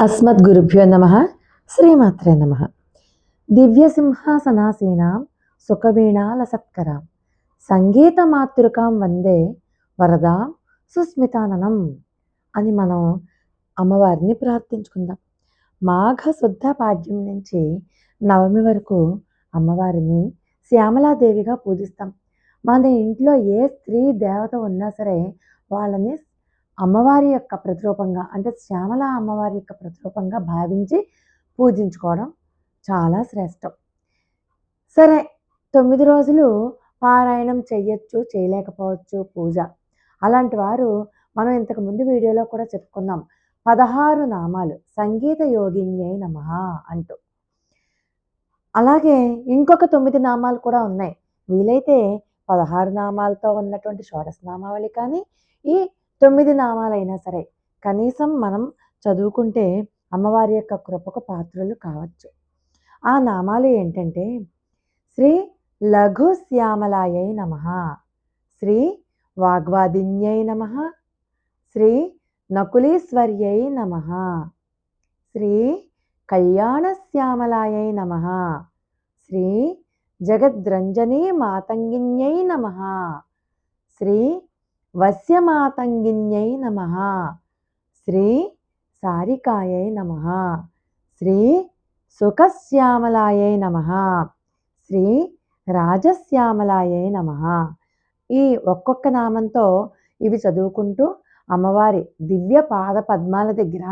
అస్మద్గురుభ్యో నమ. శ్రీమాత్రే నమ. దివ్యసింహాసనాసీనాం సుఖవీణాలసత్కరాం సంగీతమాతృకాం వందే వరదాం సుస్మితాననం అని మనం అమ్మవారిని ప్రార్థించుకుందాం. మాఘ శుద్ధ పాడ్యం నుంచి నవమి వరకు అమ్మవారిని శ్యామలాదేవిగా పూజిస్తాం. మన ఇంట్లో ఏ స్త్రీ దేవత ఉన్నా సరే వాళ్ళని అమ్మవారి యొక్క ప్రతిరూపంగా అంటే శ్యామల అమ్మవారి యొక్క ప్రతిరూపంగా భావించి పూజించుకోవడం చాలా శ్రేష్టం. సరే తొమ్మిది రోజులు పారాయణం చెయ్యొచ్చు చేయలేకపోవచ్చు పూజ. అలాంటి వారు మనం ఇంతకుముందు వీడియోలో కూడా చెప్పుకున్నాం. పదహారు నామాలు సంగీత యోగిన్యై నమ అంటూ. అలాగే ఇంకొక తొమ్మిది నామాలు కూడా ఉన్నాయి. వీలైతే పదహారు నామాలతో ఉన్నటువంటి షోడశ నామావళి కానీ ఈ తొమ్మిది నామాలైనా సరే కనీసం మనం చదువుకుంటే అమ్మవారి యొక్క కృపకు పాత్రలు కావచ్చు. ఆ నామాలు ఏంటంటే శ్రీ లఘు శ్యామలాయై నమ శ్రీ వాగ్వాదిన్యై నమ శ్రీ నకులీశ్వర్యై నమ శ్రీ కళ్యాణశ్యామలాయై నమ శ్రీ జగద్రంజనీ మాతంగిన్యై నమ శ్రీ వశ్యమాతంగిన్యై నమ. శ్రీ సారికాయై నమ. శ్రీ సుఖశ్యామలాయై నమ. శ్రీ రాజశ్యామలాయై నమ. ఈ ఒక్కొక్క నామంతో ఇవి చదువుకుంటూ అమ్మవారి దివ్య పాద పద్మాల దగ్గర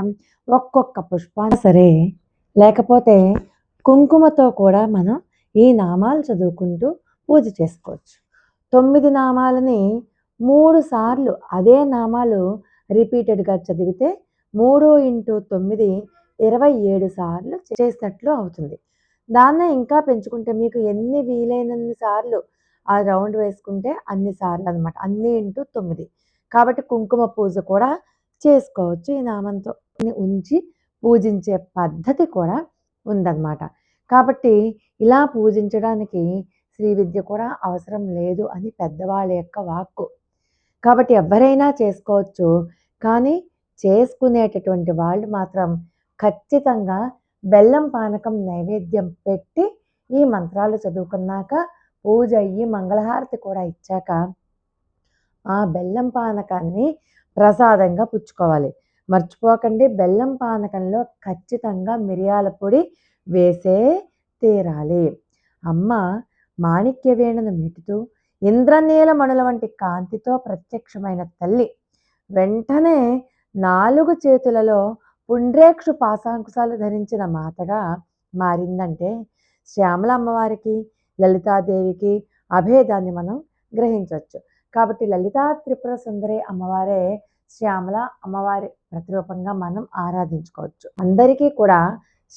ఒక్కొక్క పుష్పాన్ని సరే. లేకపోతే కుంకుమతో కూడా మనం ఈ నామాలు చదువుకుంటూ పూజ చేసుకోవచ్చు. తొమ్మిది నామాలని మూడు సార్లు అదే నామాలు రిపీటెడ్గా చదివితే మూడు ఇంటూ తొమ్మిది ఇరవై ఏడు సార్లు చేసినట్లు అవుతుంది. దాన్నే ఇంకా పెంచుకుంటే మీకు ఎన్ని వీలైనన్ని సార్లు ఆ రౌండ్ వేసుకుంటే అన్ని సార్లు అనమాట అన్ని ఇంటూ తొమ్మిది. కాబట్టి కుంకుమ పూజ కూడా చేసుకోవచ్చు ఈ నామంతో. ఉంచి పూజించే పద్ధతి కూడా ఉందన్నమాట. కాబట్టి ఇలా పూజించడానికి శ్రీ విద్య కూడా అవసరం లేదు అని పెద్దవాళ్ళ యొక్క వాక్కు. కాబట్టి ఎవరైనా చేసుకోవచ్చు. కానీ చేసుకునేటటువంటి వాళ్ళు మాత్రం ఖచ్చితంగా బెల్లం పానకం నైవేద్యం పెట్టి ఈ మంత్రాలు చదువుకున్నాక పూజ అయ్యి మంగళహారతి కూడా ఇచ్చాక ఆ బెల్లం పానకాన్ని ప్రసాదంగా పుచ్చుకోవాలి. మర్చిపోకండి బెల్లం పానకంలో ఖచ్చితంగా మిరియాల పొడి వేసే తీరాలి. అమ్మ మాణిక్య మెటుతూ ఇంద్రనీల మణుల వంటి కాంతితో ప్రత్యక్షమైన తల్లి. వెంటనే నాలుగు చేతులలో పుండ్రేక్షు పాశాంకుశాలు ధరించిన మాతగా మారిందంటే శ్యామల అమ్మవారికి లలితాదేవికి అభేదాన్ని మనం గ్రహించవచ్చు. కాబట్టి లలితా త్రిపుర సుందరి అమ్మవారే శ్యామల అమ్మవారి ప్రతిరూపంగా మనం ఆరాధించుకోవచ్చు. అందరికీ కూడా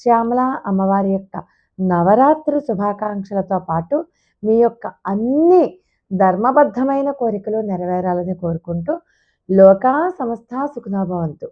శ్యామల అమ్మవారి యొక్క నవరాత్రి శుభాకాంక్షలతో పాటు మీ యొక్క అన్ని ధర్మబద్ధమైన కోరికలు నెరవేరాలని కోరుకుంటూ లోకా సమస్త సుఖనాభవంతు